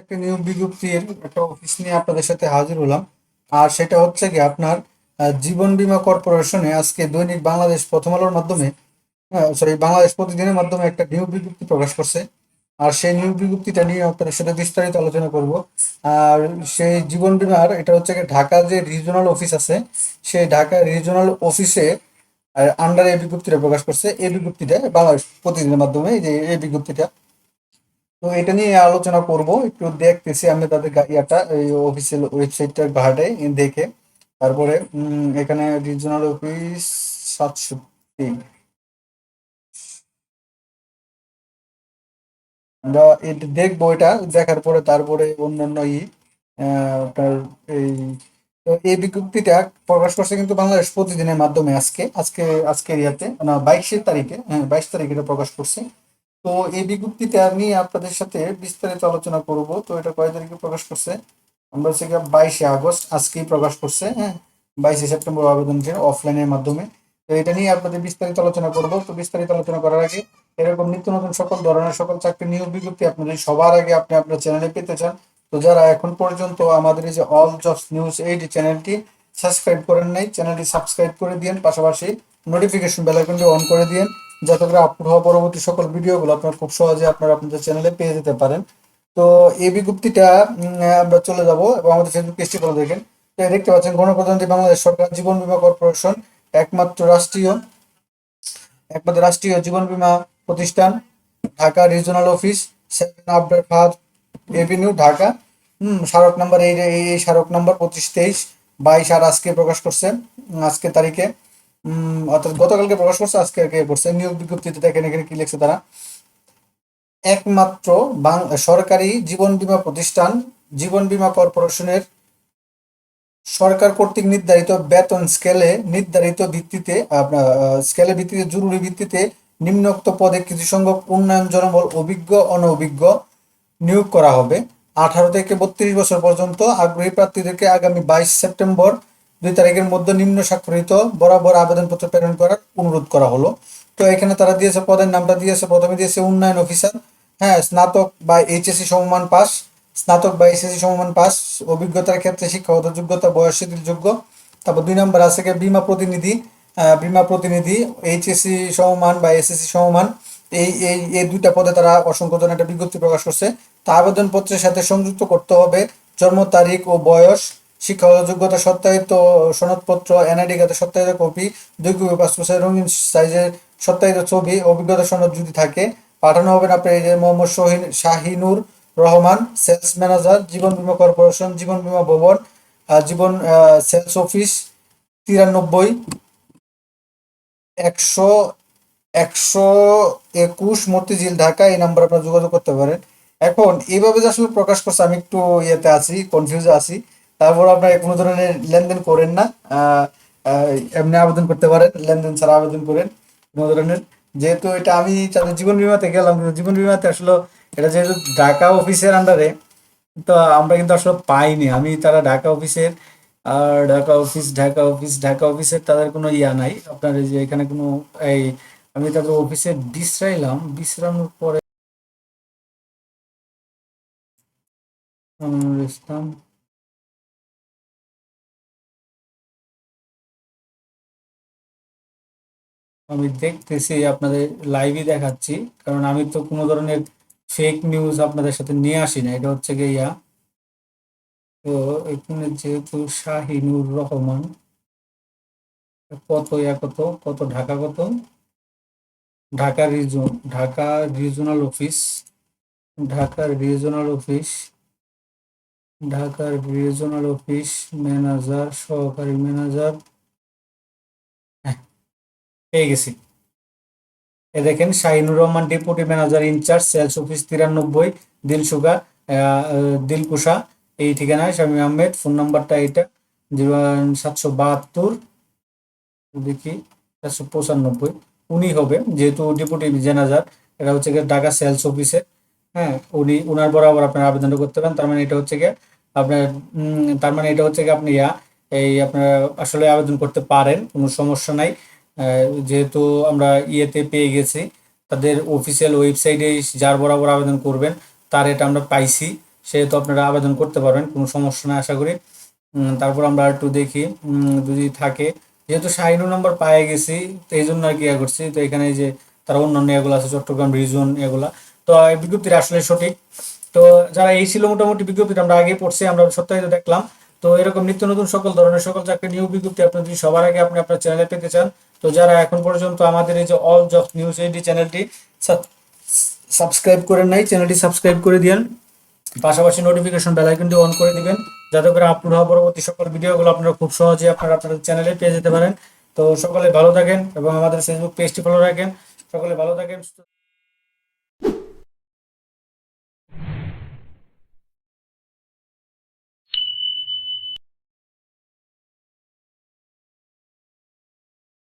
একটা নিয়োগ বিজ্ঞপ্তির একটা অফিস নিয়ে আপনাদের সাথে হাজির হলাম। আর সেটা হচ্ছে কি, আপনার জীবন বীমা কর্পোরেশনে আজকে দৈনিক বাংলাদেশ প্রথম আলোর মাধ্যমে সরি বাংলাদেশ প্রতিদিনের মাধ্যমে একটা নিয়োগ বিজ্ঞপ্তি প্রকাশ করছে। আর সেই নিয়োগ বিজ্ঞপ্তিটা নিয়ে আপনাদের সাথে বিস্তারিত আলোচনা করব। আর সেই জীবন বীমার, এটা হচ্ছে ঢাকা যে রিজিওনাল অফিস আছে, সেই ঢাকা রিজিওনাল অফিসে আন্ডারে এই বিজ্ঞপ্তিটা প্রকাশ করছে। এই বিজ্ঞপ্তিটা বাংলাদেশ প্রতিদিনের মাধ্যমে যে এই বিজ্ঞপ্তিটা তো এটা নিয়ে আলোচনা করব। একটু দেখতেছি আমি তাদের ইয়াটা, এই অফিসিয়াল ওয়েবসাইটটা ঘাটে দেখে। তারপরে এখানে রিজিওনাল অফিস সাতষট্টি। আমরা এটা, দেখব এটা, দেখার পরে তারপরে অন্যান্য ই আপনার এই, তো এই বিজ্ঞপ্তিটা প্রকাশ করছে কিন্তু বাংলাদেশ প্রতিদিনের মাধ্যমে আজকে আজকে, আজকের ইয়াতে, না, বাইশের তারিখে হ্যাঁ বাইশ তারিখে এটা প্রকাশ করছে। তো এই বিজ্ঞপ্তিতে আমি আপনাদের সাথে বিস্তারিত আলোচনা করব। তো এটা কয় তারিখে প্রকাশ করছে? আমরা হচ্ছে বাইশে আগস্ট, আজকেই প্রকাশ করছে হ্যাঁ? বাইশে সেপ্টেম্বর আবেদন অফলাইনের মাধ্যমে। তো এটা নিয়ে আপনাদের বিস্তারিত আলোচনা করব। তো বিস্তারিত আলোচনা করার আগে এরকম নিত্য নতুন সকল ধরনের সকল চাকরি নিয়োগ বিজ্ঞপ্তি আপনাদের সবার আগে আপনি আপনার চ্যানেলে পেতে চান। তো যারা এখন পর্যন্ত আমাদের এই যে অল জবস নিউজ এই চ্যানেলটি সাবস্ক্রাইব করেন নাই, চ্যানেলটি সাবস্ক্রাইব করে দিন পাশাপাশি নোটিফিকেশন বেল আইকনটি অন করে দিন যাতে করে আপলোড হওয়া পরবর্তী সকল ভিডিওগুলো আপনার খুব সহজে আপনারা আপনাদের চ্যানেলে পেয়ে যেতে পারেন। তো এই বিজ্ঞপ্তিটা আমরা চলে যাব এবং আমাদের ফেসবুক পেজটি করে দেখেন। তো দেখতে পাচ্ছেন, গণপ্রজাতন্ত্রী বাংলাদেশ সরকার জীবন বীমা কর্পোরেশন একমাত্র রাষ্ট্রীয় একমাত্র রাষ্ট্রীয় জীবন বীমা প্রতিষ্ঠান, ঢাকা রিজিওনাল অফিস সেভেন আফটার ফার এভিনিউ ঢাকা। হুম, স্মারক নাম্বার এই এই স্মারক নাম্বার পঁচিশ তেইশ, বাইশ আর আজকে প্রকাশ করছে আজকে তারিখে। অর্থাৎ গতকালকে প্রকাশ করছে, আজকে কি করছে। নিয়োগ বিজ্ঞপ্তিতে দেখেন এখানে কি লিখছে তারা। একমাত্র সরকারি জীবন বীমা প্রতিষ্ঠান, জীবন বীমা কর্পোরেশনের সরকার কর্তৃক নির্ধারিত বেতন স্কেলে নির্ধারিত ভিত্তিতে স্কেলে ভিত্তিতে, জরুরি ভিত্তিতে নিম্নোক্ত পদে কিছু সংখ্যক উন্নয়ন জনবল, অভিজ্ঞ, অনভিজ্ঞ নিয়োগ করা হবে। আঠারো থেকে বত্রিশ বছর পর্যন্ত আগ্রহী প্রার্থীদেরকে আগামী বাইশ সেপ্টেম্বর দুই তারিখের মধ্যে নিম্ন স্বাক্ষরিত বরাবর আবেদনপত্র প্রেরণ করার অনুরোধ করা হলো। তো এখানে তারা দিয়েছে পদের নামটা, দিয়েছে প্রথমে দিয়েছে উন্নয়ন অফিসার হ্যাঁ স্নাতক বা এইচএসসি সমমান পাস, স্নাতক বা এইচএসসি সমমান পাস, অভিজ্ঞতার ক্ষেত্রে শিক্ষাগত যোগ্যতা, বয়স যোগ্য। তারপর দুই নম্বর আছে বীমা প্রতিনিধি বীমা প্রতিনিধি, এইচএসসি সমমান বা এসএসসি সমমান, এই এই এই দুইটা পদে তারা অসংখ্য জন একটা বিজ্ঞপ্তি প্রকাশ করছে। তা আবেদনপত্রের সাথে সংযুক্ত করতে হবে জন্ম তারিখ ও বয়স শিক্ষাগত যোগ্যতা সত্যায়িত সনদপত্র, এনআইডি কার্ডে সত্যায়িত কপি, দুই কপি পাসপোর্ট রঙিন সাইজের সত্যায়িত ছবি, অভিজ্ঞতা সনদ যদি থাকে, পাঠানো হবে এই যে Mohammad Shaheen Shahinur Rahman, sales manager, Jiban Bima corporation, জীবন বীমা ভবন জীবন সেলস অফিস, তিরানব্বই, একশো একশো একুশ মতিঝিল, ঢাকা, এই নাম্বার আপনারা যোগাযোগ করতে পারেন। এখন, এইভাবে যে আসলে প্রকাশ করছে, আমি একটু ইয়েতে আছি কনফিউজে আছি। তারপর আপনারা কোনো ধরনের লেনদেন করেন না এমনি আবেদন করতে পারেন, লেনদেন ছাড়া আবেদন করেন, কোনো ধরনের। যেহেতু এটা আমি তাদের জীবন বিমাতে গেলাম, কিন্তু জীবন বিমাতে আসলে এটা যেহেতু ঢাকা অফিসের আন্ডারে তো আমরা কিন্তু আসলে পাইনি। আমি তারা ঢাকা অফিসের, আর ঢাকা অফিস ঢাকা অফিস, ঢাকা অফিসের তাদের কোনো ইয়া নাই। আপনার এই যে এখানে কোনো, এই, আমি তাদের অফিসে বিশ্রাইলাম বিশ্রামের পরে ইসলাম আমি দেখতেছি, আপনাদের লাইভই দেখাচ্ছি। কারণ আমি তো কোনো ধরনের ফেক নিউজ আপনাদের সাথে নিয়ে আসি না, এটা হচ্ছে গিয়ে তো এখানে যেহেতু শাহিনুর রহমান, কত ইয়া কত কত ঢাকা কত? Dhaka region Dhaka regional office ঢাকার রিজনাল অফিস ঢাকার রিজনাল অফিস ম্যানেজার সহকারী ম্যানেজার পেয়ে গেছি। এ দেখেন, Shahinur Rahman, deputy manager incharge, sales office তিরানব্বই দিলসুগা দিলকুশা, এই ঠিকানায় শামীম আহমেদ, ফোন নাম্বারটা এটা জিরো সাতশো বাহাত্তর, দেখি, চারশো পঁচানব্বই, উনি হবে, যেহেতু ডেপুটি ম্যানেজার, এটা হচ্ছে গিয়ে ঢাকা সেলস অফিসে হ্যাঁ উনি, উনার বরাবর আপনার আবেদনটা করতে পারেন, তার মানে এটা হচ্ছে গিয়ে আপনার তার মানে এটা হচ্ছে গিয়ে আপনি ইয়া, এই আপনারা আসলে আবেদন করতে পারেন, কোনো সমস্যা নাই। যেহেতু আমরা ইয়েতে পেয়ে গেছি, তাদের অফিসিয়াল ওয়েবসাইটে যার বরাবর আবেদন করবেন, তার এটা আমরা পাইছি, সেহেতু আপনারা আবেদন করতে পারবেন, কোনো সমস্যা না আশা করি। তারপর আমরা একটু দেখি যদি থাকে। যেহেতু শাহিনু নাম্বার পায়ে গেছি, তো এই জন্য আর কি ইয়ে করছি, তো এখানে যে তারা অন্যান্য এগুলো আছে, চট্টগ্রাম রিজন এগুলা তো এই বিজ্ঞপ্তিটা আসলে সঠিক। তো যারা এই ছিল মোটামুটি বিজ্ঞপ্তিটা, আমরা আগে পড়ছি, আমরা সপ্তাহে দেখলাম। তো এরকম নিত্য নতুন সকল ধরনের সকল চাকরি নিয়োগ বিজ্ঞপ্তি আপনি যদি সবার আগে আপনি আপনার চ্যানেলে পেতে চান, তো যারা এখন পর্যন্ত আমাদের এই যে অল জব নিউজ এইডি চ্যানেলটি সাবস্ক্রাইব করেন নাই চ্যানেলটি সাবস্ক্রাইব করে দিন পাশাপাশি নোটিফিকেশন বেল আইকনটি অন করে দিবেন, যাতে করে আপলোড হওয়া পরবর্তী সকল ভিডিওগুলো আপনারা খুব সহজে আপনারা আপনাদের চ্যানেলে পেয়ে যেতে পারেন। তো সকলে ভালো থাকেন এবং আমাদের ফেসবুক পেজটি ফলো রাখেন। সকলে ভালো থাকেন